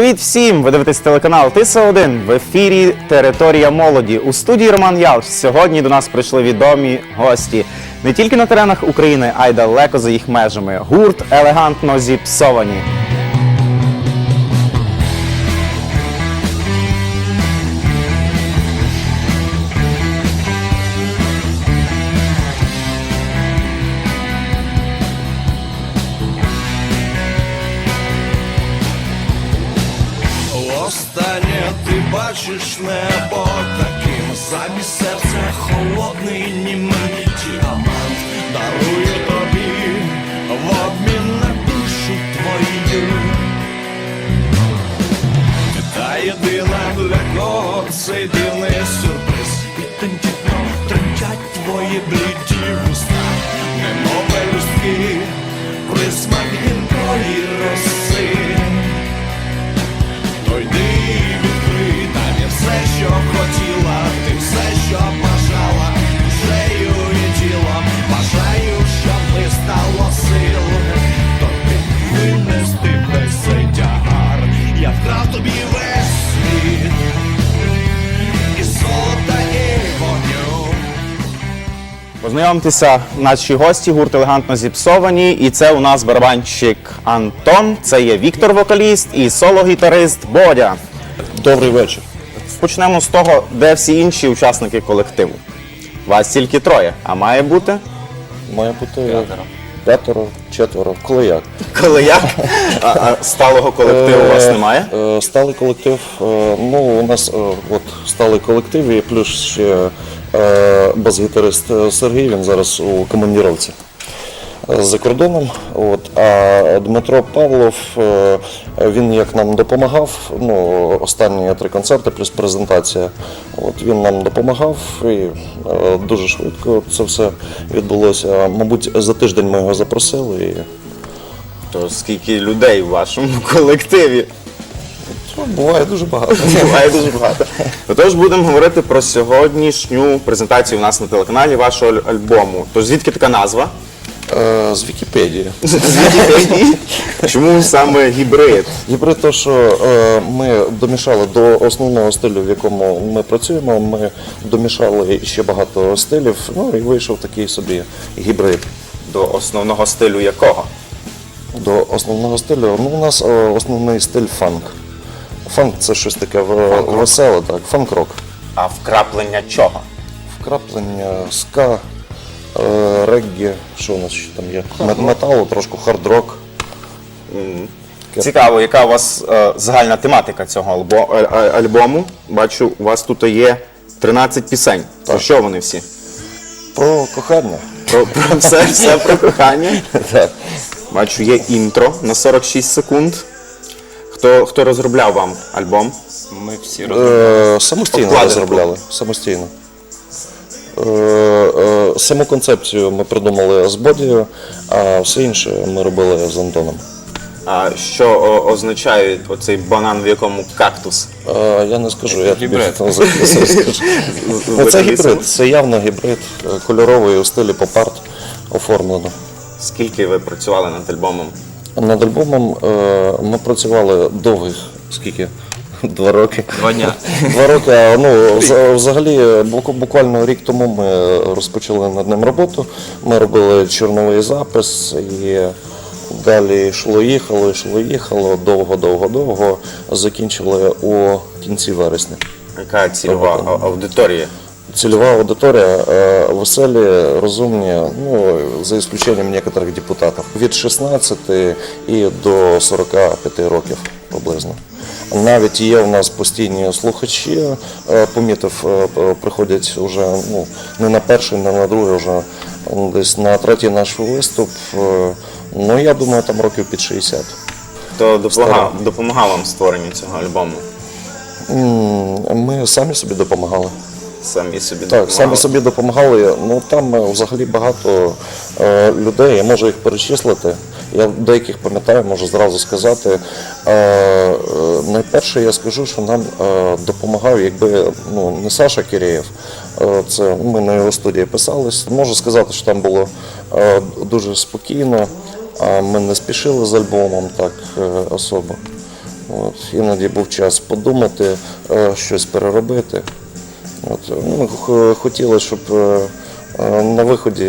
Привіт всім! Ви дивитесь телеканал Тиса 1 в ефірі Територія молоді. У студії Роман Ялш. Сьогодні до нас прийшли відомі гості не тільки на теренах України, а й далеко за їх межами. Гурт елегантно зіпсовані. Бачиш небо таким замість серця холодний німий діамант. Дарую тобі в обмін на душу твою. Та єдина для кого цей дивний сюрприз. І тендітно тремтять твої бліді вуста, немов пелюстки, присмак Познайомтеся, наші гості, гурт елегантно зіпсовані. І це у нас барабанщик Антон, це є Віктор вокаліст і соло-гітарист Бодя. Добрий вечір. Почнемо з того, де всі інші учасники колективу. Вас тільки троє, а має бути Має бути п'ятеро, четверо. Коли як? коли як? А, а сталого колективу у вас немає? Е, Сталий колектив. е, Ну, у нас е, от сталий колектив і плюс ще е, бас-гітарист е, Сергій, він зараз у командіровці е, за кордоном. От, а Дмитро Павлов, е, він як нам допомагав, ну, останні три концерти плюс презентація. От, він нам допомагав і дуже швидко це все відбулося. Мабуть, за тиждень ми його запросили. І, То скільки людей у вашому колективі? Буває дуже багато. Буває дуже багато. Отож будемо говорити про сьогоднішню презентацію у нас на телеканалі вашого аль- альбому. Тож звідки така назва? Е, З Вікіпедії. З Вікіпедії. Чому саме гібрид? Гібрид то, що е, ми домішали до основного стилю, в якому ми працюємо. Ми домішали ще багато стилів, ну і вийшов такий собі гібрид. До основного стилю якого? До основного стилю. Ну, у нас е, основний стиль фанк. Фанк це щось таке в- веселе, так, фанк-рок. А вкраплення чого? Вкраплення, ска, е, реггі, що у нас ще там є? Мет- Металу, трошки хард-рок. Цікаво, яка у вас е, загальна тематика цього альбо- а- а- альбому? Бачу, у вас тут є 13 пісень. Про що вони всі? Про кохання. Про, про все, все про кохання. Так. Бачу, є інтро на 46 секунд. Хто, хто розробляв вам альбом? Ми всі Е, самостійно Обкладинку. розробляли. Самостійно. Е, е, саму концепцію ми придумали з бодію, а все інше ми робили з Антоном. А що о, означає оцей банан, в якому кактус? Е, я не скажу, я тобі Гібрид. скажу. Ну, Це гібрид, це явно гібрид, е, кольоровий у стилі поп-арт оформлено. Скільки ви працювали над альбомом? Над альбомом е, ми працювали довгих, скільки? Два роки. Два дня. Два роки. а, Ну, вз- взагалі, бу- буквально рік тому ми розпочали над ним роботу. Ми робили чорновий запис і далі йшло, їхало, йшло, їхало, довго, довго, довго. Закінчили у кінці вересня. Яка цільова а- аудиторія? Цільова аудиторія е, веселі, розумні, ну, за исключением некоторых депутатів. Від 16 і до 45 років приблизно. Навіть є у нас постійні слухачі, е, помітив, е, приходять вже ну, не на перший, не на другий, вже десь на третій наш виступ. Ну, я думаю, там років під 60. Хто допомагав, допомагав вам в створенні цього альбому? Ми самі собі допомагали. Самі собі Так, допомагали? самі собі допомагали. Ну там е, взагалі багато е, людей, я можу їх перечислити. Я деяких пам'ятаю, можу зразу сказати. Е, е, найперше я скажу, що нам е, допомагав, якби ну, не Саша Кирєєв, е, це ми на його студії писались. Можу сказати, що там було е, дуже спокійно, а ми не спішили з альбомом так е, особо. От, іноді був час подумати, е, щось переробити. От, ну, х- хотілося, щоб е, е, на виході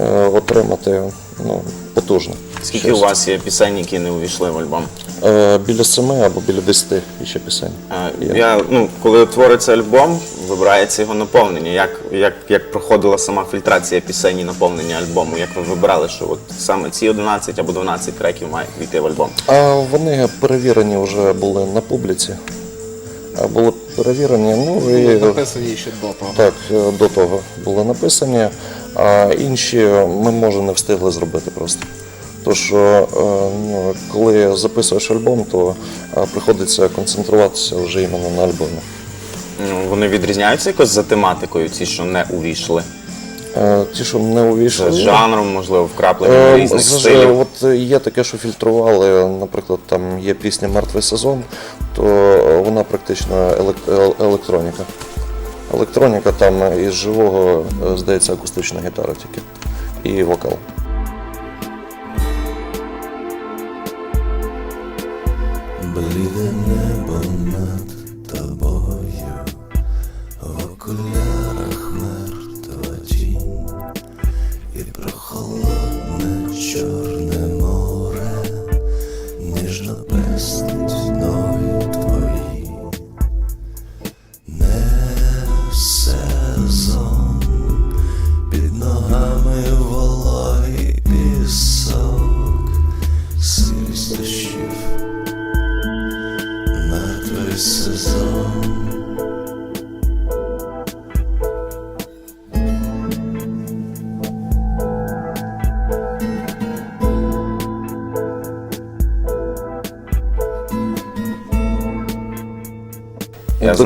е, отримати ну, потужно. Скільки щось. у вас є пісень, які не увійшли в альбом? Е, Біля семи або біля десяти ще пісень. Е, Я, ну, коли твориться альбом, вибирається його наповнення. Як, як, як проходила сама фільтрація пісень і наповнення альбому? Як ви вибирали, що от саме ці 11 або 12 треків мають війти в альбом? А вони перевірені вже були на публіці. А Були перевірені, ну і Написані ще до того. так, е, до того були написані, а інші ми може не встигли зробити просто. Тож, е, ну, коли записуєш альбом, то е, приходиться концентруватися вже іменно на альбомі. Ну, вони відрізняються якось за тематикою, ці, що не увійшли. Ті, що не увійшли. За жанром, можливо, вкрапленням Е, різних за- стилів. От є таке, що фільтрували, наприклад, там є пісня Мертвий сезон, то е, вона практично електроніка. Електроніка там із живого, е, здається, акустична гітара тільки. І вокал. Бліде небо над тобою, в окулярах мертва тінь, і прохолодне чорне море, ніжно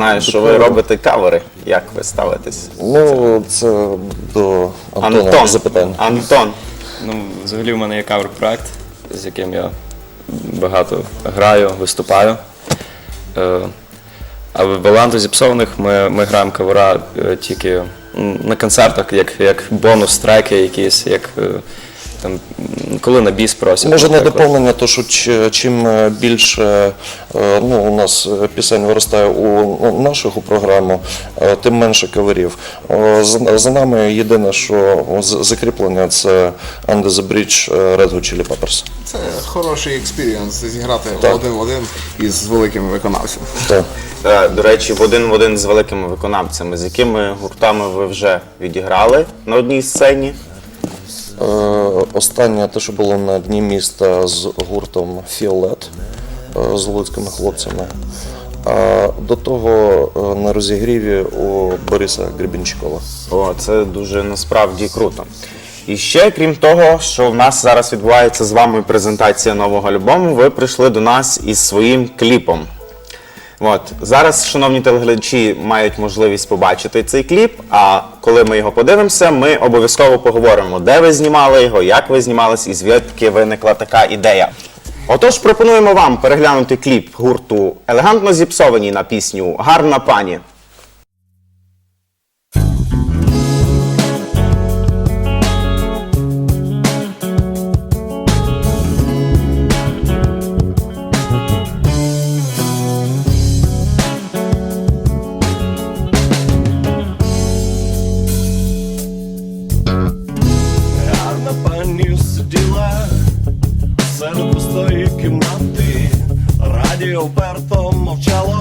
знаю, що ви робите кавери. Як ви ставитесь? Ну, це до Антона Антон, запитання. Антон, Ну, взагалі, в мене є кавер-проект, з яким я багато граю, виступаю. Е, а в Баланту зіпсованих ми, ми граємо кавера е, тільки м, на концертах, як, як бонус-треки якісь, як е, там, коли на біс просять. Може на наприклад. доповнення, то що чи- чим е, більше е, ну, у нас е, пісень виростає у ну, нашу програму, е, тим менше каверів. О, За, за нами єдине, що з- закріплення це Under the Bridge е, Red Hot Chili Peppers. Це хороший експірієнс зіграти Так. один в один із великими виконавцями. Так. е, до речі, в один в один з великими виконавцями, з якими гуртами ви вже відіграли на одній сцені? Е, Останнє те, що було на дні міста з гуртом Фіолет е, з луцькими хлопцями. А до того е, на розігріві у Бориса Гребінчикова. О, це дуже насправді круто. І ще, крім того, що в нас зараз відбувається з вами презентація нового альбому, ви прийшли до нас із своїм кліпом. От зараз, шановні телеглядачі, мають можливість побачити цей кліп. А коли ми його подивимося, ми обов'язково поговоримо, де ви знімали його, як ви знімались, і звідки виникла така ідея. Отож, пропонуємо вам переглянути кліп гурту елегантно зіпсовані на пісню Гарна пані. Вперто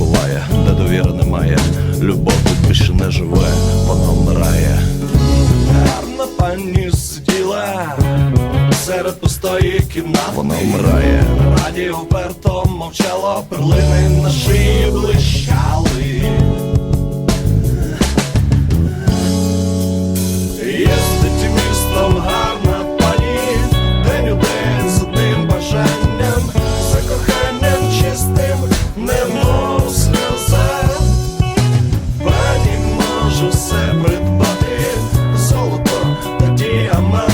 буває, де довіри немає. Любов тут більше не живе, вона вмирає. Гарна пані сиділа серед пустої кімнати. Вона вмирає. Радіо вперто мовчало, перлини на шиї блищали. Та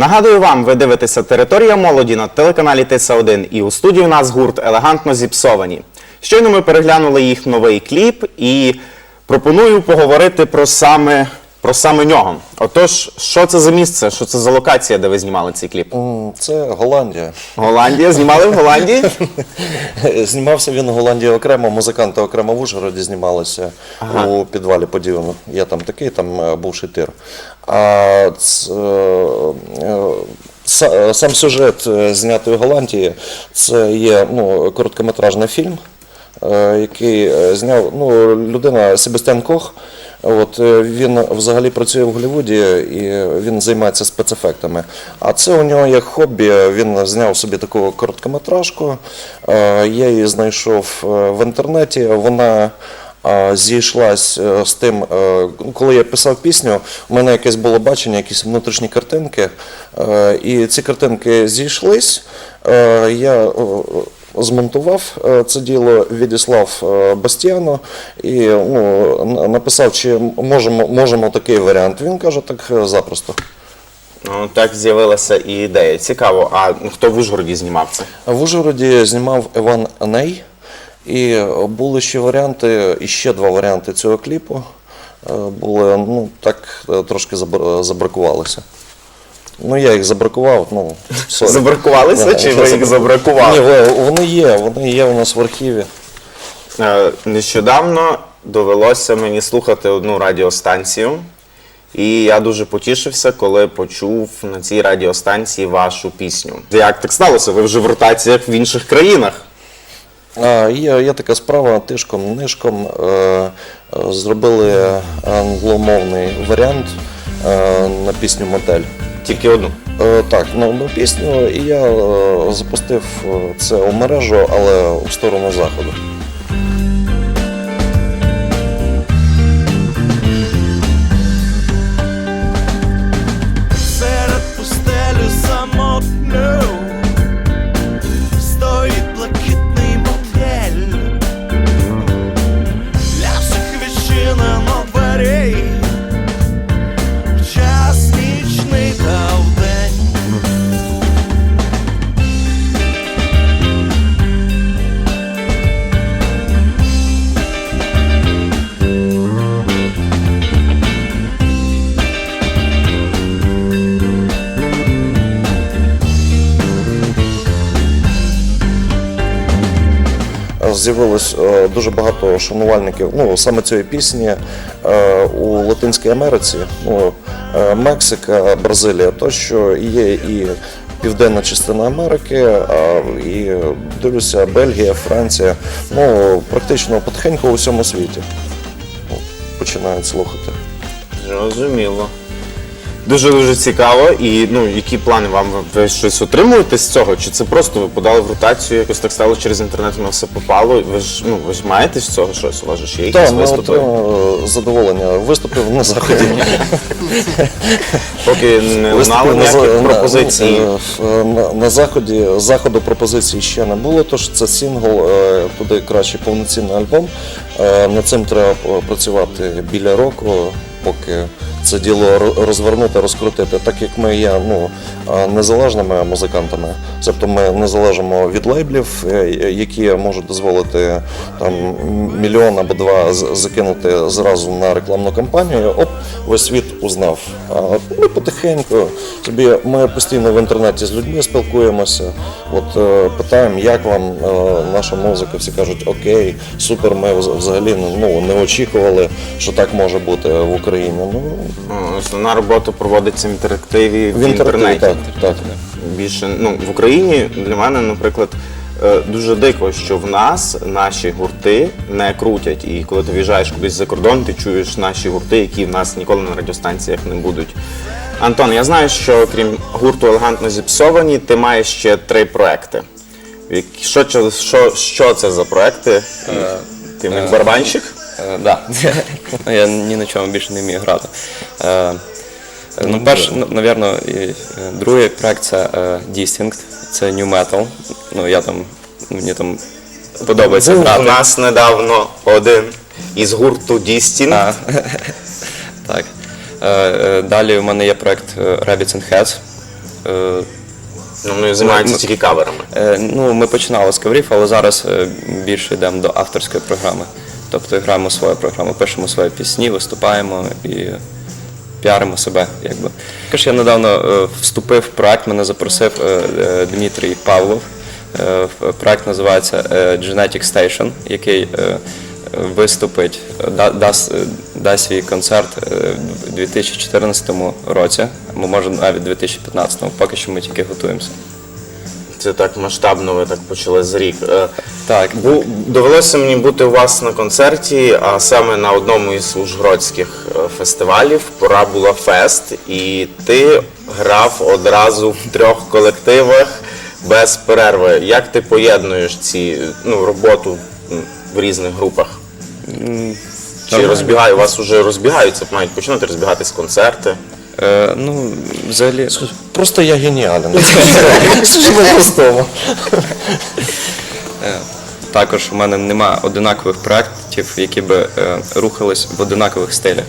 Нагадую вам, ви дивитеся територія молоді на телеканалі Тиса 1 і у студії у нас гурт елегантно зіпсовані. Щойно ми переглянули їх новий кліп і пропоную поговорити про саме, про саме нього. Отож, що це за місце, що це за локація, де ви знімали цей кліп? М, Це Голландія. Голландія? Знімали в Голландії? Знімався він у Голландії окремо, музиканти окремо в Ужгороді знімалися у підвалі поділено. Я там такий, там е, бувший тир. А ц- е, е, са- сам сюжет е, знятий у Голландії це є ну, короткометражний фільм, е, який е, зняв ну, людина Себастьян Кох. От е, він взагалі працює в Голлівуді і він займається спецефектами. А це у нього як хобі. Він зняв собі таку короткометражку. Е, Я її знайшов е, в інтернеті. Вона зійшлась з тим, коли я писав пісню, у мене якесь було бачення, якісь внутрішні картинки. І ці картинки зійшлись. Я змонтував е, це діло, відіслав е, Бастіану і ну, написав, чи можемо, можемо такий варіант. Він каже, так е, запросто. Ну, так з'явилася і ідея. Цікаво. А хто в Ужгороді знімав це? В Ужгороді знімав Іван Ней, і були ще варіанти, і ще два варіанти цього кліпу. Були, ну, так трошки забр- забракувалися. Ну, я їх забракував, ну, сорі. Забракувалися Да, чи ви їх забракували? Ні, ви- вони є, вони є у нас в архіві. Е, Нещодавно довелося мені слухати одну радіостанцію, і я дуже потішився, коли почув на цій радіостанції вашу пісню. Як так сталося? Ви вже в ротаціях в інших країнах. А, є, є така справа тишком, нишком. Е, е, зробили англомовний варіант е, на пісню Мотель. Тільки одну. Е, так, на одну пісню, і я е, запустив е, це у мережу, але в сторону заходу. З'явилось е, дуже багато шанувальників ну, саме цієї пісні е, у Латинській Америці, ну, е, Мексика, Бразилія, тощо є і південна частина Америки, а, і дивлюся, Бельгія, Франція, ну практично потихеньку у всьому світі починають слухати. Зрозуміло. Дуже дуже цікаво. І ну, які плани вам ви щось отримуєте з цього? Чи це просто ви подали в ротацію, якось так стало через інтернет, воно все попало? Ви ж ну ви ж маєте з цього щось? У вас ж є якісь Так, ми виступи? отримали задоволення. Виступив на заході. Поки не Виступив лунало на, за- ніяких на- пропозицій. е, на, на заході заходу пропозицій ще не було, тож це сингл, е, туди краще повноцінний альбом. Е, Над цим треба е, працювати біля року, поки це діло ро- розвернути, розкрутити. Так як ми є ну, незалежними музикантами, тобто ми не залежимо від лейблів, е, які можуть дозволити там мільйон або два закинути зразу на рекламну кампанію. Оп, весь світ узнав. Ми потихеньку собі ми постійно в інтернеті з людьми спілкуємося. От е, питаємо, як вам е, наша музика. Всі кажуть, окей, супер. Ми взагалі ну не очікували, що так може бути в Україні. Ну Ну, Основна робота проводиться в інтерактиві в, в інтернеті інтернеті. так, так. Більше ну в Україні для мене, наприклад, е, дуже дико, що в нас наші гурти не крутять. І коли ти в'їжджаєш кудись за кордон, ти чуєш наші гурти, які в нас ніколи на радіостанціях не будуть. Антон, я знаю, що крім гурту елегантно зіпсовані, ти маєш ще три проекти. Що, це- що, що це за проекти? Ти в них барабанщик? Е, да. Ну, Я ні на чому більше не вмію грати. Е, Ну, перш, ну, навірно, е, другий проект це Distinct, це New Metal. Ну, я там, мені там подобається грати. У нас недавно один із гурту. А, так. Далі у мене є проект Rabbits and Heads. Ну, вони займаються тільки каверами. Ну, ми починали з каврів, але зараз більше йдемо до авторської програми. Тобто граємо свою програму, пишемо свої пісні, виступаємо і піаримо себе. Якби. Я недавно е, вступив в проект, мене запросив е, е, Дмитрій Павлов. Проект називається Genetic Station, який виступить, дасть, дасть свій концерт в 2014 році, або може навіть 2015, поки що ми тільки готуємося. Це так масштабно ви так почали за рік. Е, Так, Бу, довелося мені бути у вас на концерті, а саме на одному із ужгородських е, фестивалів. Пора була фест, і ти грав одразу в трьох колективах без перерви. Як ти поєднуєш ці ну, роботу в різних групах? Чи розбігає, у вас вже розбігаються, мають починати розбігатись концерти? Е, ну, взагалі, Просто я геніален. Скажімо простому. також у мене нема одинакових проєктів, які би е, рухались в одинакових стилях.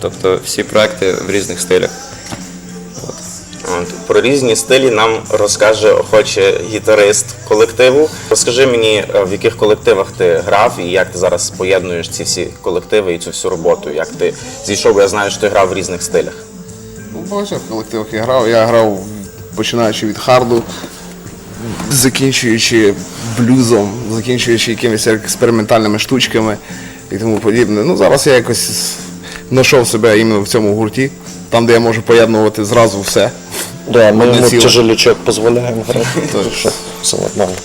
Тобто всі проекти в різних стилях. От, Про різні стилі нам розкаже охоче гітарист колективу. Розкажи мені, е, в яких колективах ти грав і як ти зараз поєднуєш ці всі колективи і цю всю роботу. Як ти зійшов, бо я знаю, що ти грав в різних стилях. У багатьох колективах я грав. Я грав починаючи від харду, закінчуючи блюзом, закінчуючи якимись експериментальними штучками і тому подібне. Ну зараз я якось знайшов себе іменно в цьому гурті, там, де я можу поєднувати зразу все. Да, ми йому тяжелячок дозволяємо грати, все нормально.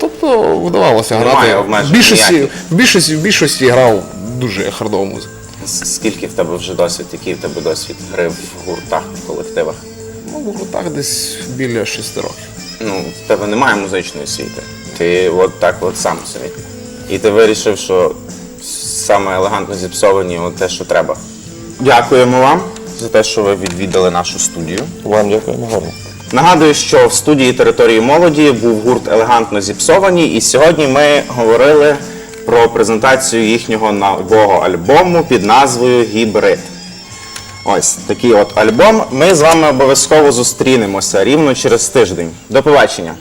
Тобто вдавалося Немає грати. В більшості, в більшості, в більшості грав дуже хардову музику. Скільки в тебе вже досвід, який в тебе досвід гри в гуртах, в колективах? Ну, в гуртах десь біля шести років. Ну, в тебе немає музичної освіти. Ти от так от сам собі. І ти вирішив, що саме елегантно зіпсовані от те, що треба. Дякуємо вам за те, що ви відвідали нашу студію. Вам дякуємо гарно. Нагадую, що в студії території молоді був гурт елегантно зіпсовані, і сьогодні ми говорили про презентацію їхнього нового альбому під назвою Гібрид. Ось такий от альбом. Ми з вами обов'язково зустрінемося рівно через тиждень. До побачення!